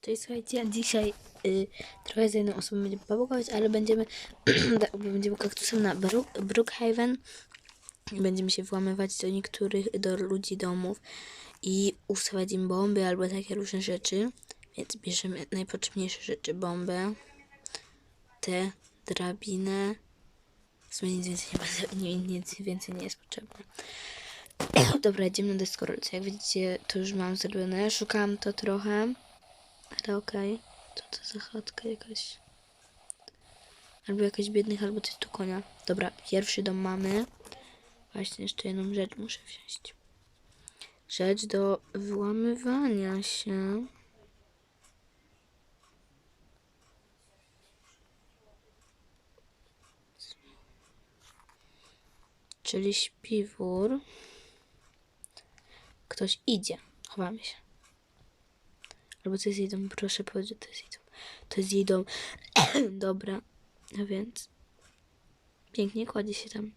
Cześć, słuchajcie, dzisiaj y, trochę z jedną osobą będziemy pobogować, ale będziemy, da- będziemy kaktusem na Brook, Brookhaven. I Będziemy się włamywać do niektórych, do ludzi domów i usuwać im bomby albo takie różne rzeczy. Więc bierzemy najpotrzebniejsze rzeczy, bombę, tę drabinę. W sumie nic więcej nie, nie, nic więcej nie jest potrzebne. Dobra, idziemy na deskorolce. Jak widzicie, to już mam zrobione. Szukałam to trochę. Okej. Co to za chatka jakaś? Albo jakaś biednych, albo coś tu konia. Dobra, pierwszy dom mamy. Właśnie jeszcze jedną rzecz muszę wziąć. Rzecz do wyłamywania się. Czyli śpiwór. Ktoś idzie. Chowamy się. Albo to jest jej dom, proszę powiedzieć, to jest jej dom. To jest jej dom. Dobra, a więc pięknie kładzie się tam.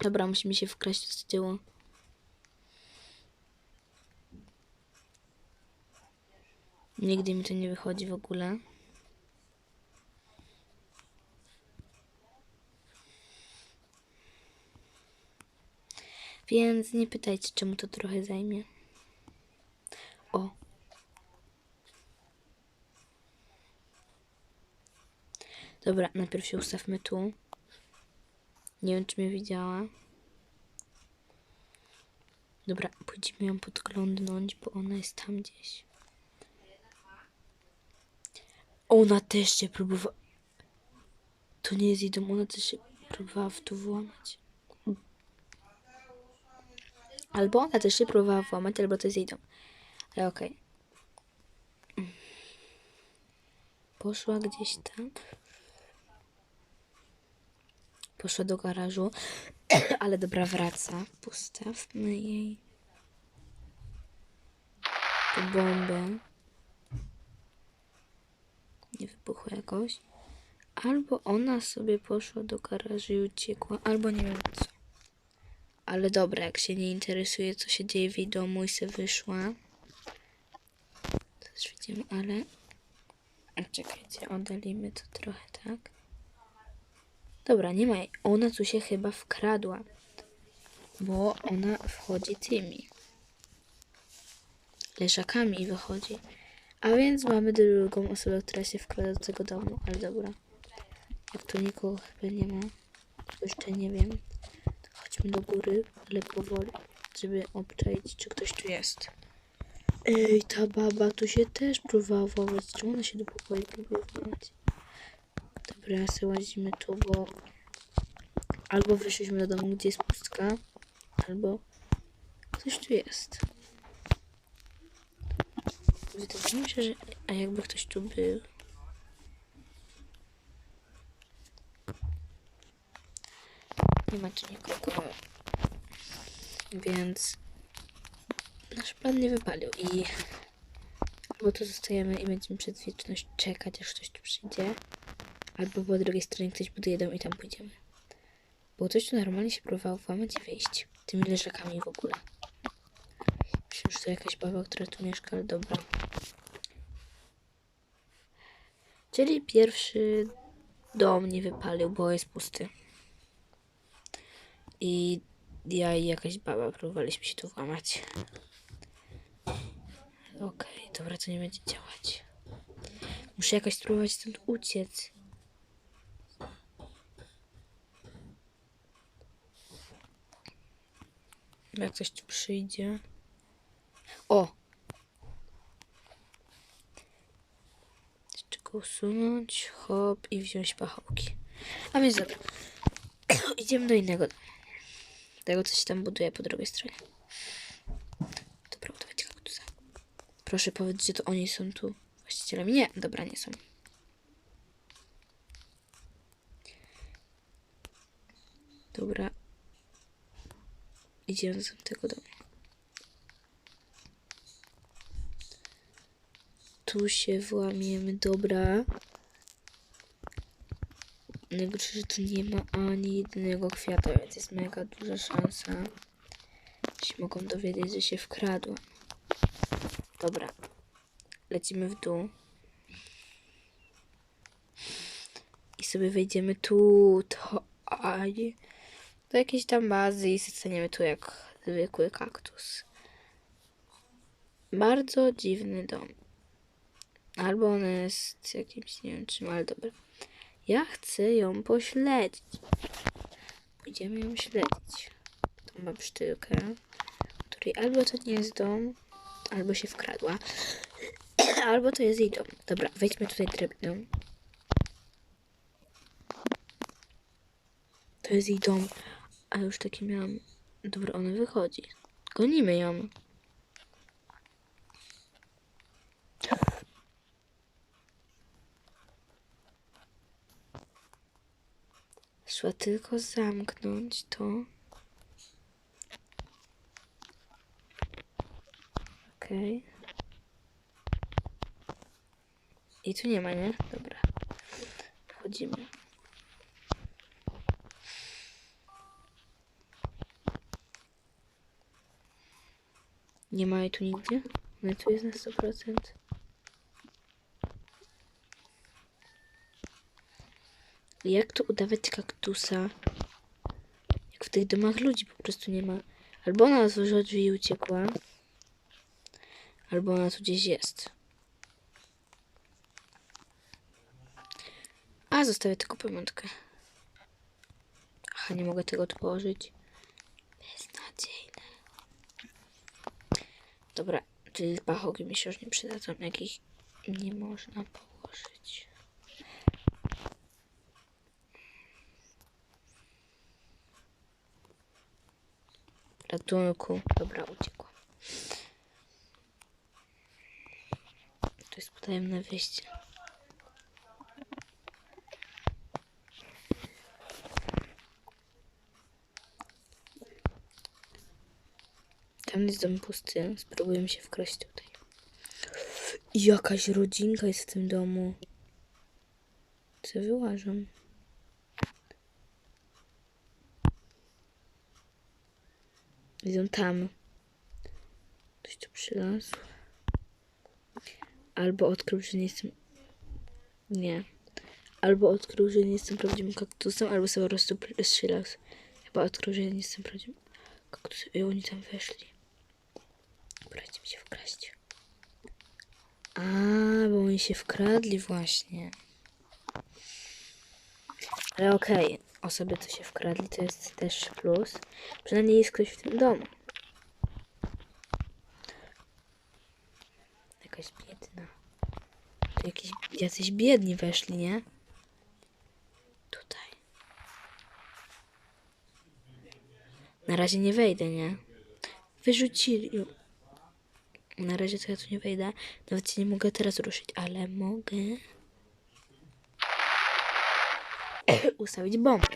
Dobra, musimy się wkraść z tyłu. Nigdy mi to nie wychodzi w ogóle. Więc nie pytajcie, czemu to trochę zajmie. O. Dobra, najpierw się ustawmy tu. Nie wiem, czy mnie widziała. Dobra, pójdziemy ją podglądnąć, bo ona jest tam gdzieś. Ona też się próbowała... To nie jest jej dom, ona też się próbowała w to włamać. Albo ona też się próbowała włamać, albo to jest jej dom. Okej. Poszła gdzieś tam. Poszła do garażu. Ale dobra, wraca. Postawmy jej bombę. Nie wybuchła jakoś. Albo ona sobie poszła do garażu i uciekła, albo nie wiem co. Ale dobra, jak się nie interesuje, co się dzieje w jej domu i se wyszła. Ale... Czekajcie, oddalimy to trochę, tak? Dobra, nie ma. Ona tu się chyba wkradła. Bo ona wchodzi tymi. Leżakami wychodzi. A więc mamy drugą osobę, która się wkrada do tego domu. Ale dobra. Jak tu nikogo chyba nie ma. To jeszcze nie wiem. Chodźmy do góry, ale powoli. Żeby obczaić, czy ktoś tu jest. Ej, ta baba tu się też próbowała włamać. Czemu ona się do pokoju próbuje włamać? Dobra, sobie łazimy tu, bo albo wyszliśmy do domu, gdzie jest pustka, albo ktoś tu jest. Wydaje mi się, że a jakby ktoś tu był. Nie ma tu nikogo. Więc nasz plan nie wypalił i albo tu zostajemy i będziemy przez wieczność czekać, aż ktoś tu przyjdzie. Albo po drugiej stronie ktoś buduje dom i tam pójdziemy. Bo ktoś tu normalnie się próbował włamać i wyjść. Tymi leżakami w ogóle. Myślę, że to jakaś baba, która tu mieszka, ale dobra. Czyli pierwszy dom nie wypalił, bo jest pusty. I ja i jakaś baba próbowaliśmy się tu włamać. Okej, dobra, to nie będzie działać. Muszę jakoś spróbować stąd uciec. Jak ktoś tu przyjdzie. O! Jeszcze go usunąć, hop i wziąć pachołki. A więc dobra. Idziemy do innego domu. Tego, co się tam buduje po drugiej stronie. Dobra, udawać kaktusa. Proszę powiedz, że to oni są tu właścicielami. Nie, dobra, nie są. Dobra. Idziemy do tego domu. Tu się włamiemy, dobra. Najgorsze, że tu nie ma ani jednego kwiata, więc jest mega duża szansa, się mogą dowiedzieć, że się wkradła. Dobra. lecimy w dół. I sobie wejdziemy tu, to, aj, do jakiejś tam bazy i staniemy tu jak zwykły kaktus. Bardzo dziwny dom. Albo on jest jakimś, nie wiem czym, ale dobra. Ja chcę ją pośledzić. Pójdziemy ją śledzić. Tą babsztylkę, której albo to nie jest dom, albo się wkradła, albo to jest jej dom. Dobra, wejdźmy tutaj drabinę. To jest jej dom, a już taki miałam. Dobra, ona wychodzi. Gonimy ją. Szła tylko zamknąć to. Okej. I tu nie ma, nie? Dobra. Wchodzimy. Nie ma jej tu nigdzie? No tu jest na 100%. Jak tu udawać kaktusa? Jak w tych domach ludzi po prostu nie ma. Albo ona otworzyła drzwi i uciekła. Albo ona tu gdzieś jest. A, zostawię tylko pamiątkę. Aha, nie mogę tego położyć. Beznadziejne. Dobra, czyli pachołki mi się już nie przydadzą, jakich nie można położyć. Ratunku. Dobra, uciekła. Potajemne wyjście. Tam jest dom pusty. Spróbujemy się wkraść tutaj. Jakaś rodzinka jest w tym domu. Co wyłażą? Idą tam. Ktoś tu przylazł. Albo odkrył, że nie jestem... Nie. Albo odkrył, że nie jestem prawdziwym kaktusem, albo sobie po prostu pr- przylazł. Chyba odkrył, że nie jestem prawdziwym kaktusem. I oni tam weszli. Dobra, idziemy się wkraść. A, bo oni się wkradli właśnie. Ale okej, osoby, co się wkradli, to jest też plus. Przynajmniej jest ktoś w tym domu. Jakaś biedna. Tu jakiś, jacyś biedni weszli, nie? Tutaj. Na razie nie wejdę, nie? Wyrzucili. Na razie to ja tu nie wejdę. Nawet się nie mogę teraz ruszyć, ale mogę ustawić bombę.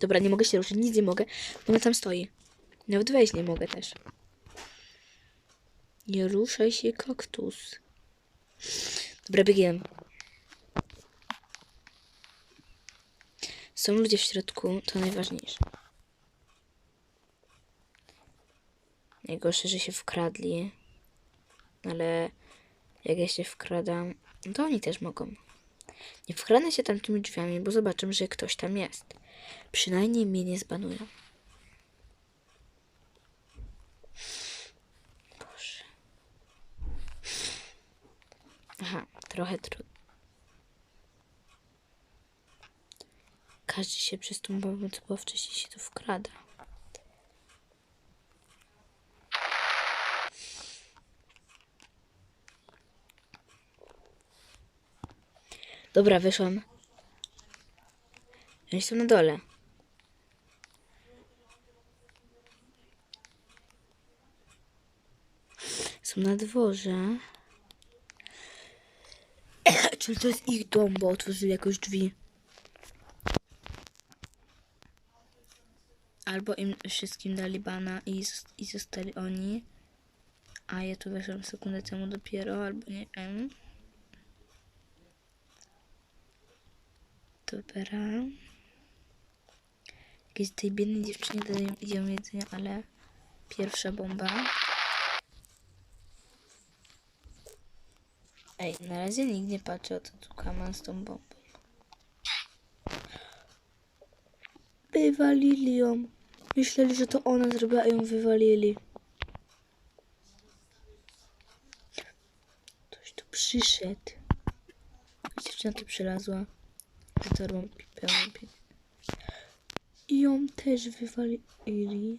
Dobra, nie mogę się ruszyć, nic nie mogę, bo ona tam stoi. Nawet wejść nie mogę też. Nie ruszaj się, kaktus. Dobra, biegiem. Są ludzie w środku, to najważniejsze. Najgorsze, że się wkradli. Ale jak ja się wkradam, to oni też mogą. Nie wkradnę się tam tymi drzwiami, bo zobaczę, że ktoś tam jest. Przynajmniej mnie nie zbanują. Aha, trochę trudno. Każdy się przez tą bombę, co było wcześniej, się tu wkrada. Dobra, wyszłam. Oni są na dole. Są na dworze. Czyli to jest ich dom, bo otworzyli jakoś drzwi. Albo im wszystkim dali bana i, i zostali oni. A ja tu weszłam sekundę temu dopiero, albo nie wiem. Dobra. Jakiejś tej biednej dziewczynie dają ją jedzenia, ale pierwsza bomba. Ej, na razie nikt nie patrzy o to tu kaman z tą bombą. Wywalili ją. Myśleli, że to ona zrobiła, a ją wywalili. Ktoś tu przyszedł. Dziewczyna tu przylazła. Z torbą pi- pełną pi- I ją też wywalili.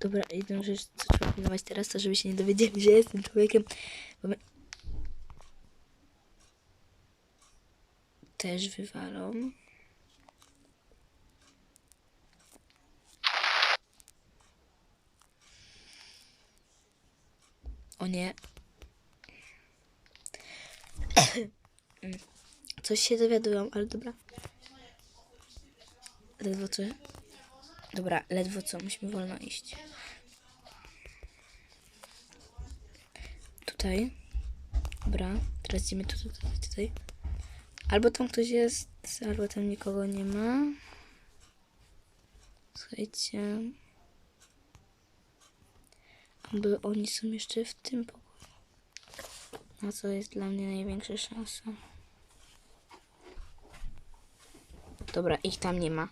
Dobra, jedną rzecz, co trzeba pilnować teraz, to żeby się nie dowiedzieli, że jestem człowiekiem. Bo my... Też wywalą. O nie. Coś się dowiadują, ale dobra. Ledwo co? Dobra, ledwo co, musimy wolno iść. Tutaj. Dobra, teraz idziemy tu, tu, tutaj, tutaj. Albo tam ktoś jest, albo tam nikogo nie ma. Słuchajcie. Albo oni są jeszcze w tym pokoju. Na co jest dla mnie największa szansa. Dobra, ich tam nie ma.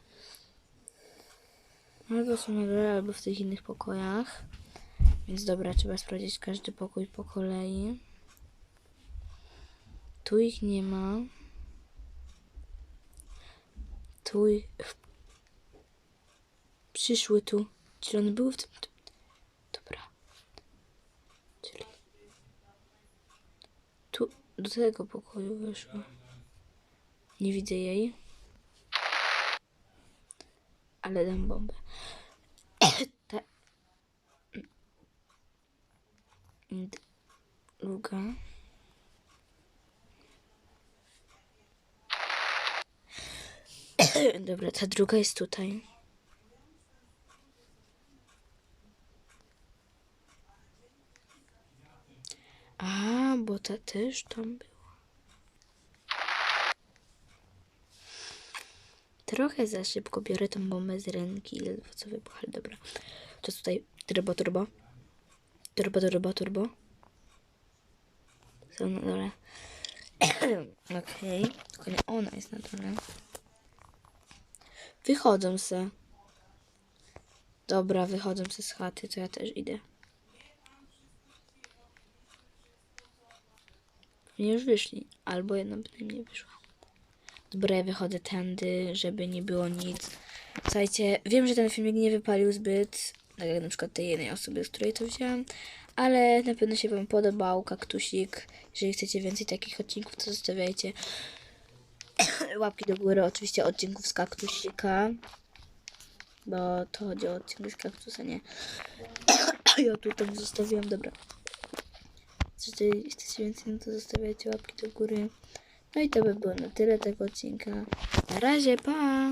Albo są na albo w tych innych pokojach. Więc dobra, trzeba sprawdzić każdy pokój po kolei. Tu ich nie ma. Tu. Przyszły tu. Czyli one były w tym... Dobra. Czyli... Tu, do tego pokoju wyszło. Nie widzę jej. Ale dam bombę. Ta... Druga. Dobra, ta druga jest tutaj. A, bo ta też tam była. Trochę za szybko biorę tą bombę z ręki, ledwo co wybucha, dobra. To jest tutaj turbo, turbo. Turbo, turbo, turbo. Są na dole. Okej, tylko nie ona jest na dole. Wychodzą se. Dobra, wychodzą se z chaty, to ja też idę. Pewnie już wyszli, albo jedna bynajmniej wyszła. Dobra, ja wychodzę tędy, żeby nie było nic. Słuchajcie, wiem, że ten filmik nie wypalił zbyt, tak jak na przykład tej jednej osoby, z której to wziąłem, ale na pewno się Wam podobał kaktusik. Jeżeli chcecie więcej takich odcinków, to zostawiajcie łapki do góry, oczywiście odcinków z kaktusika, bo to chodzi o odcinki z kaktusa, nie? ja tu tam zostawiłam, dobra. Jeżeli chcecie więcej, no to zostawiajcie łapki do góry. No i to by było na tyle tego odcinka. Na razie, pa!